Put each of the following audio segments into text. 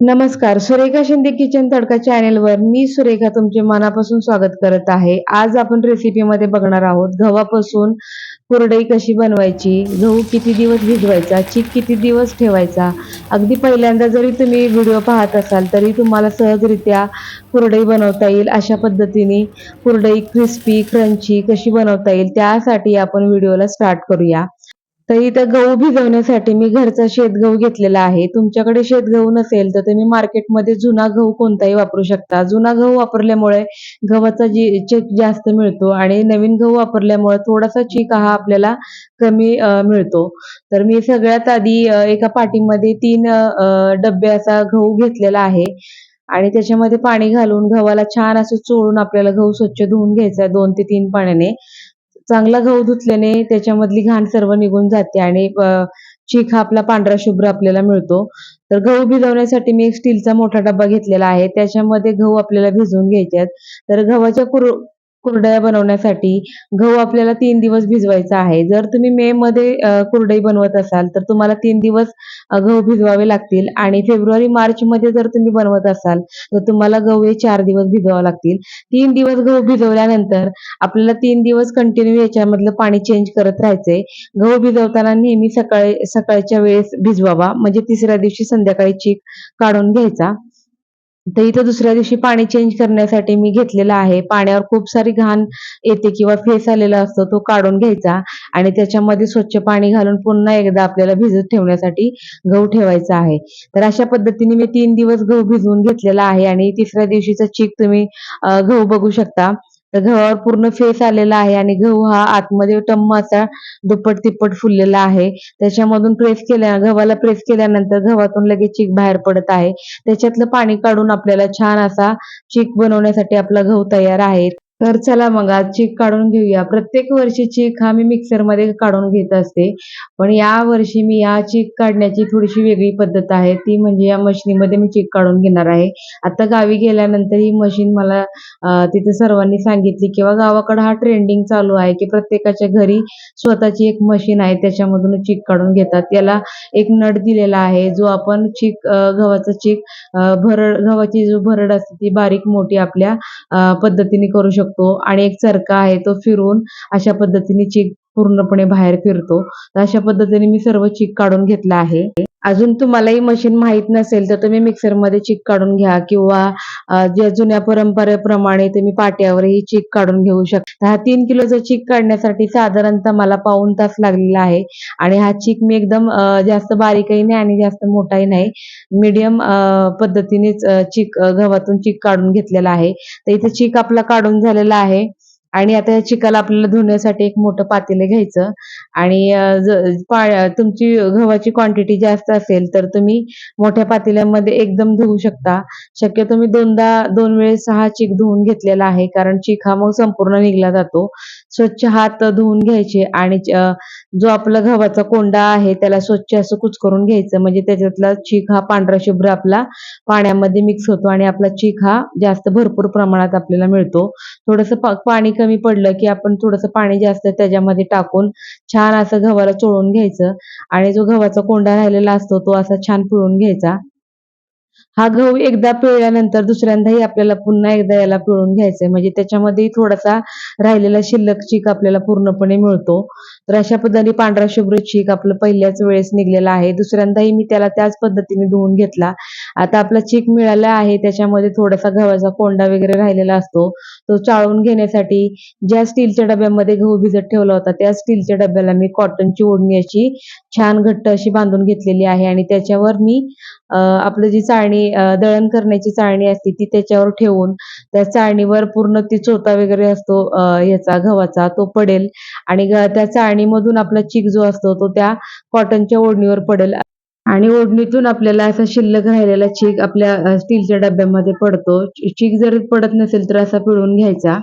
नमस्कार सुरेखा शिंदे किचन तडका चॅनेलवर मी सुरेखा तुमचे मनापासून स्वागत करत आहे. आज आपण रेसिपीमध्ये बघणार आहोत गव्हापासून कुरडई कशी बनवायची गहू किती दिवस भिजवायचा चीक किती दिवस ठेवायचा अगदी पहिल्यांदा जरी तुम्ही व्हिडिओ पाहत असाल तरी तुम्हाला सहजरित्या कुरडई बनवता येईल. अशा पद्धतीने कुरडई क्रिस्पी क्रंची कशी बनवता येईल त्यासाठी आपण व्हिडिओला स्टार्ट करूया. तर इथं गहू भिजवण्यासाठी मी घरचा शेतगहू घेतलेला आहे. तुमच्याकडे शेतगहू नसेल तर तुम्ही मार्केटमध्ये जुना गहू कोणताही वापरू शकता. जुना गहू वापरल्यामुळे गव्हाचा जी चीक जास्त मिळतो आणि नवीन गहू वापरल्यामुळे थोडासा चीक हा आपल्याला कमी मिळतो. तर मी सगळ्यात आधी एका पाटीमध्ये तीन डब्बे असा गहू घेतलेला आहे. आणि त्याच्यामध्ये पाणी घालून गव्हाला छान असं चोळून आपल्याला गहू स्वच्छ धुवून घ्यायचा दोन ते तीन पाण्याने. चांगला गहू धुतल्याने त्याच्यामधली घाण सर्व निघून जाते आणि अ, चीक हा आपला पांढरा शुभ्र आपल्याला मिळतो. तर गहू भिजवण्यासाठी मी एक स्टीलचा मोठा डब्बा घेतलेला आहे. त्याच्यामध्ये गहू आपल्याला भिजवून घ्यायचे आहेत. तर गव्हाच्या कुर कुरडया बनवण्यासाठी गहू आपल्याला तीन दिवस भिजवायचा आहे. जर तुम्ही मे मध्ये कुरडई बनवत असाल तर तुम्हाला तीन दिवस गहू भिजवावे लागतील. आणि फेब्रुवारी मार्च मध्ये जर तुम्ही बनवत असाल तर तुम्हाला गहू हे चार दिवस भिजवावे लागतील. तीन दिवस गहू भिजवल्यानंतर आपल्याला तीन दिवस कंटिन्यू याच्यामधलं पाणी चेंज करत राहायचंय. गहू भिजवताना नेहमी सकाळी सकाळच्या वेळेस भिजवावा. म्हणजे तिसऱ्या दिवशी संध्याकाळी चीक काढून घ्यायचा. तर इथं दुसऱ्या दिवशी पाणी चेंज करण्यासाठी मी घेतलेलं आहे. पाण्यावर खूप सारी घाण येते किंवा फेस आलेला असतो तो काढून घ्यायचा आणि त्याच्यामध्ये स्वच्छ पाणी घालून पुन्हा एकदा आपल्याला भिजत ठेवण्यासाठी गहू ठेवायचा आहे. तर अशा पद्धतीने मी तीन दिवस गहू भिजवून घेतलेला आहे आणि तिसऱ्या दिवशीचा चीक तुम्ही गहू बघू शकता. तर गव्हावर पूर्ण फेस आलेला आहे आणि गहू हा आतमध्ये टम्म असा दुप्पट तिप्पट फुललेला आहे. त्याच्यामधून प्रेस केल्या गव्हाला प्रेस केल्यानंतर गव्हातून लगेच चीक बाहेर पडत आहे. त्याच्यातलं पाणी काढून आपल्याला छान असा चीक बनवण्यासाठी आपला गहू तयार आहे. तर चला मग आज चीक काढून घेऊया. प्रत्येक वर्षी चीक हा मी मिक्सरमध्ये काढून घेत असते. पण या वर्षी मी या चीक काढण्याची थोडीशी वेगळी पद्धत आहे. ती म्हणजे या मशिनीमध्ये मी चीक काढून घेणार आहे. आता गावी गेल्यानंतर ही मशीन मला तिथे सर्वांनी सांगितली किंवा गावाकडे हा ट्रेंडिंग चालू आहे की प्रत्येकाच्या घरी स्वतःची एक मशीन आहे. त्याच्यामधून चीक काढून घेतात. याला एक नट दिलेला आहे. जो आपण चीक गव्हाचा चीक भरड गव्हाची जो भरड असते ती बारीक मोठी आपल्या पद्धतीने करू शकतो. आणि एक चरखा आहे तो फिरून अशा पद्धतीने चीक पूर्णपणे बाहेर फिरतो. तर अशा पद्धतीने मी सर्व चीक काढून घेतला आहे. अजून तुम्हाला ही मशीन माहीत नसेल तर तुम्ही मिक्सरमध्ये चीक काढून घ्या किंवा ज्या जुन्या परंपरेप्रमाणे तुम्ही पाट्यावरही चीक काढून घेऊ शकता. हा तीन किलोचा चीक काढण्यासाठी साधारणतः मला पाऊण तास लागलेला आहे आणि हा चीक मी एकदम जास्त बारीकही नाही आणि जास्त मोठाही नाही. मीडियम पद्धतीनेच चीक गव्हातून चीक काढून घेतलेला आहे. तर इथे चीक आपला काढून झालेला आहे. आणि आता या चिकाला आपल्याला धुण्यासाठी एक मोठं पातेलं घ्यायचं. आणि तुमची गव्हाची क्वांटिटी जास्त असेल तर तुम्ही मोठ्या पातेल्यामध्ये एकदम धुवू शकता. शक्यतो मी दोनदा दोन वेळेस हा चीक धुवून घेतलेला आहे कारण चीक हा मग संपूर्ण निघला जातो. स्वच्छ हात धुवून घ्यायचे आणि जो आपला गव्हाचा कोंडा आहे त्याला स्वच्छ असं कुचकरून घ्यायचं. म्हणजे त्याच्यातला चीक हा पांढरा शुभ्र आपला पाण्यामध्ये मिक्स होतो आणि आपला चीक हा जास्त भरपूर प्रमाणात आपल्याला मिळतो. थोडंसं पाणी कमी पडलं की आपण थोडंसं पाणी जास्त त्याच्यामध्ये टाकून छान असं गव्हाला चोळून घ्यायचं. आणि जो गव्हाचा कोंडा राहिलेला असतो तो असा छान पिळून घ्यायचा. हा गहू एकदा पिळल्यानंतर दुसऱ्यांदाही आपल्याला पुन्हा एकदा याला पिळून घ्यायचंय. म्हणजे त्याच्यामध्ये थोडासा राहिलेला शिल्लक चीक आपल्याला पूर्णपणे मिळतो. तर अशा पद्धतीने पांढरा शुभ्र चीक आपलं पहिल्याच वेळेस निघलेला आहे. दुसऱ्यांदाही मी त्याला त्याच पद्धतीने धुवून घेतला. आता आपला चीक मिळाला आहे. त्याच्यामध्ये थोडासा गव्हाचा कोंडा वगैरे राहिलेला असतो. तो चाळून घेण्यासाठी ज्या स्टीलच्या डब्यामध्ये गहू भिजत ठेवला होता त्या स्टीलच्या डब्याला मी कॉटनची ओढणी अशी छान घट्ट अशी बांधून घेतलेली आहे. आणि त्याच्यावर मी आपलं जी चाळणी दळण करण्याची चाळणी असते ती त्याच्यावर ठेवून त्या चाळणीवर पूर्ण ती चोथा वगैरे असतो याचा गव्हाचा तो पडेल. आणि त्या चाळणीमधून आपला चीक जो असतो तो त्या कॉटनच्या ओढणीवर पडेल. आणि ओढणीतून आपल्याला असा शिल्लक राहिलेला चीक आपल्या स्टीलच्या डब्यामध्ये पडतो. चीक जर पडत नसेल तर असा पिळून घ्यायचा.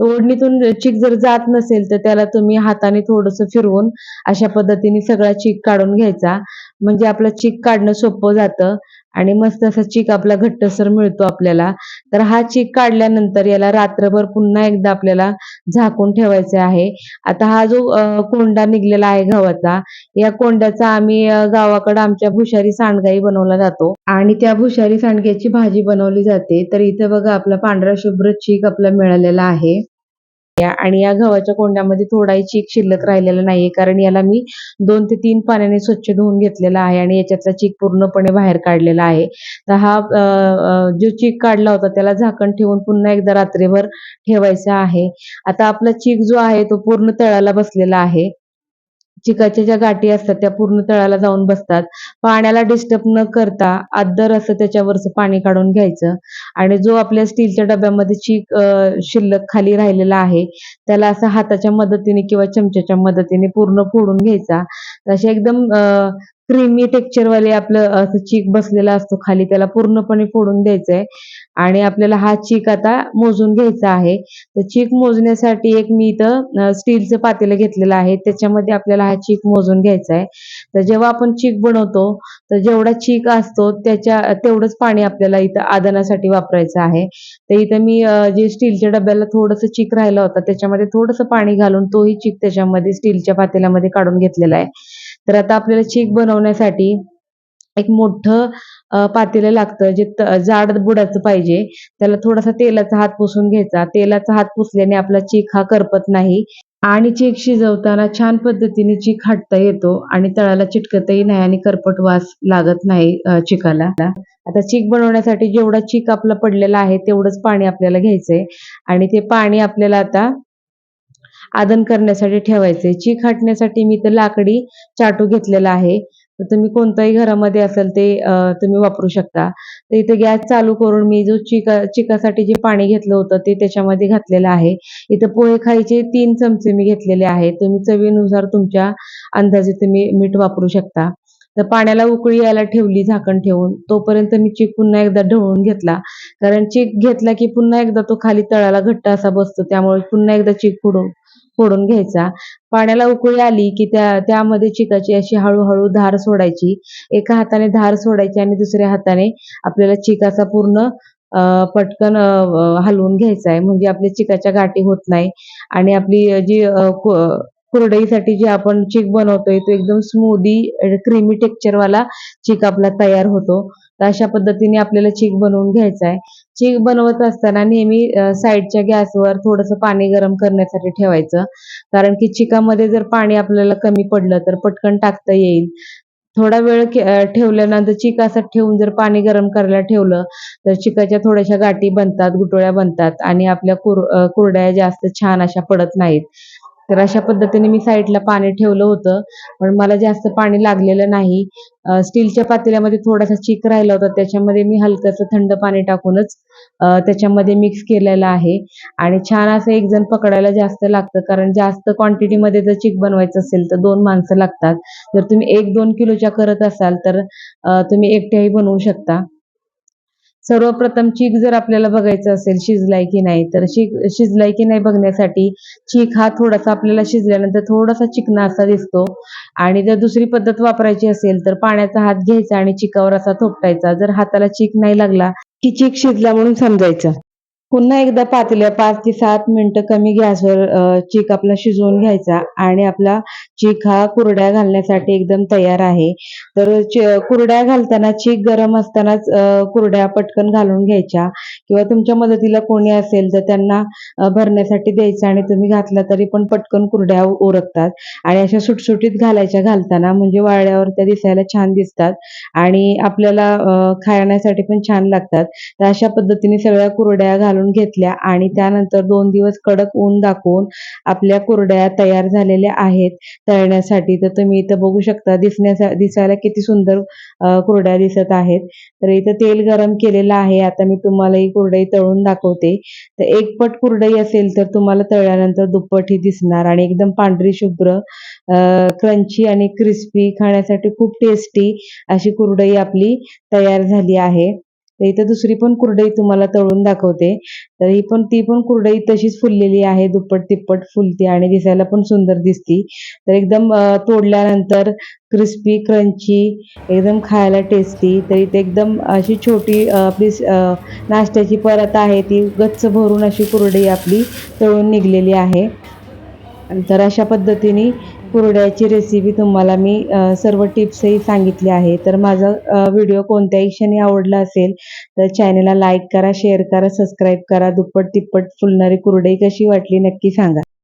ओढणीतून चीक जर जात नसेल तर त्याला तुम्ही हाताने थोडस फिरवून अशा पद्धतीने सगळा चीक काढून घ्यायचा. म्हणजे आपलं चीक काढणं सोपं जातं आणि मस्त असा चीक आपला घट्टसर मिळतो आपल्याला. तर हा चीक काढल्यानंतर याला रात्रभर पुन्हा एकदा आपल्याला झाकून ठेवायचा आहे. आता हा जो कोंडा निघलेला आहे गव्हाचा या कोंड्याचा आम्ही गावाकडं गावाकडे आमच्या भुशारी सांडगाई बनवला जातो. आणि त्या भुशारी सांडग्याची भाजी बनवली जाते. तर इथे बघा आपला पांढरा शुभ्र चीक आपला मिळालेला आहे. या- आणि या गव्हाच्या कोंड्यामध्ये थोडाही चीक शिल्लक राहिलेला नाहीये. कारण याला मी दोन ते तीन पाण्याने स्वच्छ धुवून घेतलेला आहे आणि याच्यातला चीक पूर्णपणे बाहेर काढलेला आहे. तर हा जो चीक काढला होता त्याला झाकण ठेवून पुन्हा एकदा रात्रीभर ठेवायचा आहे. आता आपला चीक जो आहे तो पूर्ण तळाला बसलेला आहे. चिकाच्या ज्या गाठी असतात त्या पूर्ण तळाला जाऊन बसतात. पाण्याला डिस्टर्ब न करता आदर असं त्याच्यावरचं पाणी काढून घ्यायचं. आणि जो आपल्या स्टीलच्या डब्यामध्ये चीक शिल्लक खाली राहिलेला आहे त्याला असं हाताच्या मदतीने किंवा चमच्याच्या मदतीने पूर्ण फोडून घ्यायचा. तसे एकदम क्रीमी टेक्स्चरवाले आपलं असं चीक बसलेला असतो खाली त्याला पूर्णपणे फोडून द्यायचंय. आणि आपल्याला हा चीक आता मोजून घ्यायचा आहे. तर चीक मोजण्यासाठी एक मी इथं स्टीलचं पातेलं घेतलेलं आहे. त्याच्यामध्ये आपल्याला हा चीक मोजून घ्यायचा आहे तर जेव्हा आपण चीक बनवतो तर जेवढा चीक असतो त्याच्या तेवढंच पाणी आपल्याला इथं आदनासाठी वापरायचं आहे. तर इथं मी जे स्टीलच्या डब्याला थोडंसं चीक राहिला होता त्याच्यामध्ये थोडंसं पाणी घालून तोही चीक त्याच्यामध्ये स्टीलच्या पातेल्यामध्ये काढून घेतलेला आहे. तर आता आपल्याला चीक बनवण्यासाठी एक मोठं पातेलं लागतं जे त- जाड बुडाचं पाहिजे. त्याला थोडासा तेलाचा हात पुसून घ्यायचा. तेलाचा हात पुसल्याने आपला चीक हा करपत नाही. आणि चीक शिजवताना छान पद्धतीने चीक हाटता येतो आणि तळाला चिटकतही नाही आणि करपट वास लागत नाही चिकाला आता चीक बनवण्यासाठी जेवढा चीक आपला पडलेला आहे तेवढंच पाणी आपल्याला घ्यायचंय. आणि ते पाणी आपल्याला आता आदन करण्यासाठी ठेवायचे. चीक हाटण्यासाठी मी तर लाकडी चाटू घेतलेला आहे. तर तुम्ही कोणताही घरामध्ये असेल ते तुम्ही वापरू शकता. तर इथे गॅस चालू करून मी जो चिका चिकासाठी जे पाणी घेतलं होतं ते त्याच्यामध्ये घातलेलं आहे. इथं पोहे खायचे तीन चमचे मी घेतलेले आहेत तुम्ही चवीनुसार तुमच्या अंदाजे तुम्ही मीठ वापरू शकता. तर पाण्याला उकळी यायला ठेवली झाकण ठेवून. तोपर्यंत मी चीक पुन्हा एकदा ढवळून घेतला. कारण चीक घेतला की पुन्हा एकदा तो खाली तळाला घट्ट असा बसतो. त्यामुळे पुन्हा एकदा चीक फुडून फोडून घ्यायचा. पाण्याला उकळी आली की त्या त्यामध्ये चिकाची अशी हळूहळू धार सोडायची. एका हाताने धार सोडायची आणि दुसऱ्या हाताने आपल्याला चिकाचा पूर्ण पटकन हलवून घ्यायचा आहे. म्हणजे आपल्या चिकाच्या गाठी होत नाही. आणि आपली जी कुरडईसाठी जे आपण चीक बनवतोय तो एकदम स्मूदी क्रीमी टेक्चरवाला चीक आपला तयार होतो. तर अशा पद्धतीने आपल्याला चीक बनवून घ्यायचा आहे. चीक बनवत असताना नेहमी साईडच्या गॅसवर थोडंसं पाणी गरम करण्यासाठी ठेवायचं. कारण की चिकामध्ये जर पाणी आपल्याला कमी पडलं तर पटकन टाकता येईल. थोडा वेळ ठेवल्यानंतर चिक असं ठेवून जर पाणी गरम करायला ठेवलं तर चिकाच्या थोड्याशा गाठी बनतात गुटोळ्या बनतात आणि आपल्या कुर कुरड्या जास्त छान अशा पडत नाहीत. तर अशा पद्धतीने मी साईडला पाणी ठेवलं होतं. पण मला जास्त पाणी लागलेलं नाही. स्टीलच्या पातेल्यामध्ये थोडासा चिक राहिला होता. त्याच्यामध्ये मी हलकंसं थंड पाणी टाकूनच त्याच्यामध्ये मिक्स केलेलं आहे. आणि छान असं एक जण पकडायला जास्त लागतं. कारण जास्त क्वांटिटीमध्ये जर चिक बनवायचं असेल तर दोन माणसं लागतात. जर तुम्ही एक दोन किलोच्या करत असाल तर तुम्ही एकट्याही बनवू शकता. सर्वप्रथम चीक जर आपल्याला बघायचं असेल शिजलाय की नाही तर शिक शिजलाय की नाही बघण्यासाठी चीक हा थोडासा आपल्याला शिजल्यानंतर थोडासा चिकना असा दिसतो. आणि जर दुसरी पद्धत वापरायची असेल तर पाण्याचा हात घ्यायचा आणि चिकावर असा थोपटायचा. जर हाताला चीक नाही लागला की चीक शिजला म्हणून समजायचं. पुन्हा एकदा पातल्या पाच ते सात मिनिटं कमी गॅसवर चीक आपला शिजवून घ्यायचा आणि आपला चीक हा कुरड्या घालण्यासाठी एकदम तयार आहे. तर कुरड्या घालताना चीक गरम असतानाच कुरड्या पटकन घालून घ्यायच्या. किंवा तुमच्या मदतीला कोणी असेल तर त्यांना भरण्यासाठी द्यायचं आणि तुम्ही घातला तरी पण पटकन कुरड्या उरकतात. आणि अशा सुटसुटीत घालायच्या घालताना म्हणजे वाळ्यावर त्या दिसायला छान दिसतात आणि आपल्याला खाण्यासाठी पण छान लागतात. तर अशा पद्धतीने सगळ्या कुरड्या घालून घेतल्या आणि त्यानंतर दोन दिवस कडक ऊन दाखवून आपल्या कुरड्या तयार झालेल्या आहेत तळण्यासाठी. तर तुम्ही इथं बघू शकता दिसण्याचा दिसायला किती सुंदर कुरड्या दिसत आहेत. तर इथं तेल गरम केलेलं आहे. आता मी तुम्हाला ही कुरडई तळून दाखवते. तर एक पट कुरडई असेल तर तुम्हाला तळल्यानंतर दुप्पट ही दिसणार आणि एकदम पांढरी शुभ्र क्रंची आणि क्रिस्पी खाण्यासाठी खूप टेस्टी अशी कुरडई आपली तयार झाली आहे. तर इथं दुसरी पण कुरडई तुम्हाला तळून दाखवते. तर ही पण ती पण कुरडई तशीच फुललेली आहे. दुप्पट तिप्पट फुलते आणि दिसायला पण सुंदर दिसती. तर एकदम तोडल्यानंतर क्रिस्पी क्रंची एकदम खायला टेस्टी तर इथे एकदम अशी छोटी आपली नाश्त्याची परत आहे. ती गच्च भरून अशी कुरडई आपली तळून निघलेली आहे. तर अशा पद्धतीने कुरड्याची रेसिपी तुम्हाला मी सर्व टिप्सही सांगितले आहे. तर माझा व्हिडिओ कोणत्याही क्षणी आवडला असेल तर चॅनलला लाईक करा शेअर करा सबस्क्राईब करा. दुप्पट तिप्पट फुलणारी कुरडई कशी वाटली नक्की सांगा.